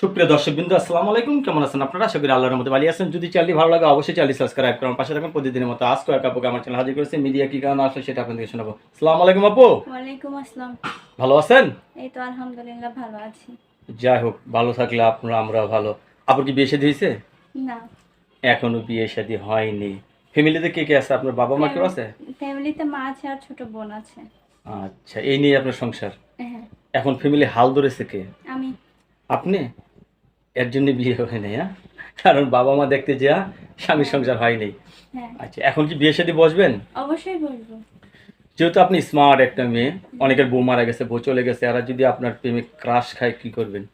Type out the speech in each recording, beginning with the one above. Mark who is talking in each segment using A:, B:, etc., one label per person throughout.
A: সুপ্রিয় দর্শক বিন্দু আসসালামু আলাইকুম। কেমন আছেন আপনারা? আশা করি আল্লাহর মতো ভালো আছেন। যদি চ্যানেলটি ভালো লাগে অবশ্যই চ্যানেল সাবস্ক্রাইব করুন। পাশে থাকুন প্রতিদিনের মতো আজ কয়েক আপুকে আমার চ্যানেল হাজির করেছে। মিডিয়া কি কারণে আসলে সেটা আপনাদেরকে শোনাবো। আসসালামু আলাইকুম আপু।
B: ওয়ালাইকুম আসসালাম।
A: ভালো আছেন?
B: এই তো আলহামদুলিল্লাহ ভালো আছি।
A: যাই হোক ভালো থাকলে আপনারা আমরা ভালো। আপুর কি বিয়ে শাদী হয়েছে?
B: না।
A: এখনও বিয়ে শাদী হয়নি। ফ্যামিলিতে কে কে আছে? আপনার বাবা মা কেউ আছে?
B: ফ্যামিলিতে মা আছে আর ছোট বোন আছে।
A: আচ্ছা এই নিয়ে আপনার সংসার?
B: হ্যাঁ।
A: এখন ফ্যামিলি হাল ধরেছে কে?
B: আমি।
A: আপনি? এর জন্য বিয়ে হয় নাই হ্যাঁ? কারণ বাবা মা দেখতে যা স্বামীর সংসার
B: হয় নাই।
A: আচ্ছা এখন কি বিয়ে শাদী বসবেন?
B: অবশ্যই বলব
A: যেহেতু আপনি স্মার্ট একটা মেয়ে অনেকের বউ মারা গেছে বউ চলে গেছে আর যদি আপনার প্রেমে ক্রাশ খায় কি করবেন?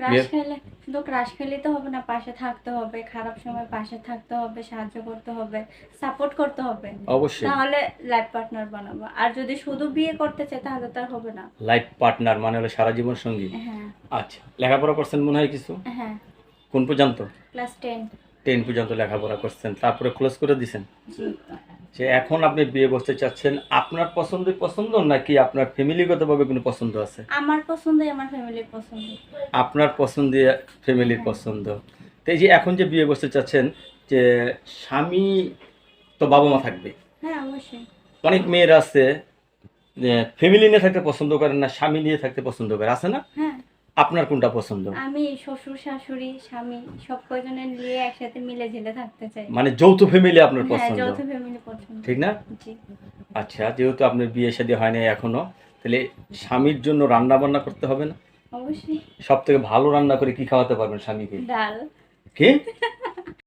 B: ক্রাশ খেলে শুধু ক্রাশ খেলে তো হবে না পাশে থাকতে হবে খারাপ সময় পাশে থাকতে হবে সাহায্য করতে হবে সাপোর্ট করতে হবে।
A: অবশ্যই।
B: তাহলে লাইফ পার্টনার বানাবো। আর যদি শুধু বিয়ে করতে চাই তাহলে তো আর হবে না।
A: লাইফ পার্টনার মানে হলো সারা জীবন সঙ্গী?
B: হ্যাঁ।
A: আচ্ছা লেখাপড়া করছেন মনে হয় কিছু?
B: হ্যাঁ।
A: কোন পর্যন্ত?
B: ক্লাস টেন
A: টেন পর্যন্ত লেখাপড়া করছেন তারপরে ক্লোজ করে দিছেন?
B: জি।
A: যে এখন আপনি বিয়ে বসতে চাচ্ছেন আপনার পছন্দ পছন্দ নাকি আপনার ফ্যামিলিগতভাবে কোনো পছন্দ আছে?
B: আমার পছন্দই আমার ফ্যামিলির পছন্দ।
A: আপনার পছন্দে ফ্যামিলির পছন্দ। তো এই যে এখন যে বিয়ে বসতে চাচ্ছেন যে স্বামী তো বাবা মা থাকবে।
B: হ্যাঁ অবশ্যই।
A: অনেক মেয়েরা আছে যে ফ্যামিলি নিয়ে থাকতে পছন্দ করেন না স্বামী নিয়ে থাকতে পছন্দ করে আছে না?
B: হ্যাঁ
A: আপনার কোনটা পছন্দ?
B: আমি শ্বশুর শাশুড়ি স্বামী সব কয়জনে নিয়ে একসাথে মিলে ঝেলে থাকতে চাই।
A: মানে যৌথ ফ্যামিলি আপনার
B: হ্যাঁ
A: পছন্দ?
B: যৌথ ফ্যামিলি পছন্দ।
A: ঠিক না?
B: জি।
A: আচ্ছা যেহেতু আপনার বিয়ে শাদী হয় নাই এখনও তাহলে স্বামীর জন্য রান্না বান্না করতে হবে না?
B: অবশ্যই।
A: সব থেকে ভালো রান্না করে কি খাওয়াতে পারবেন স্বামীকে?
B: ডাল।
A: কি?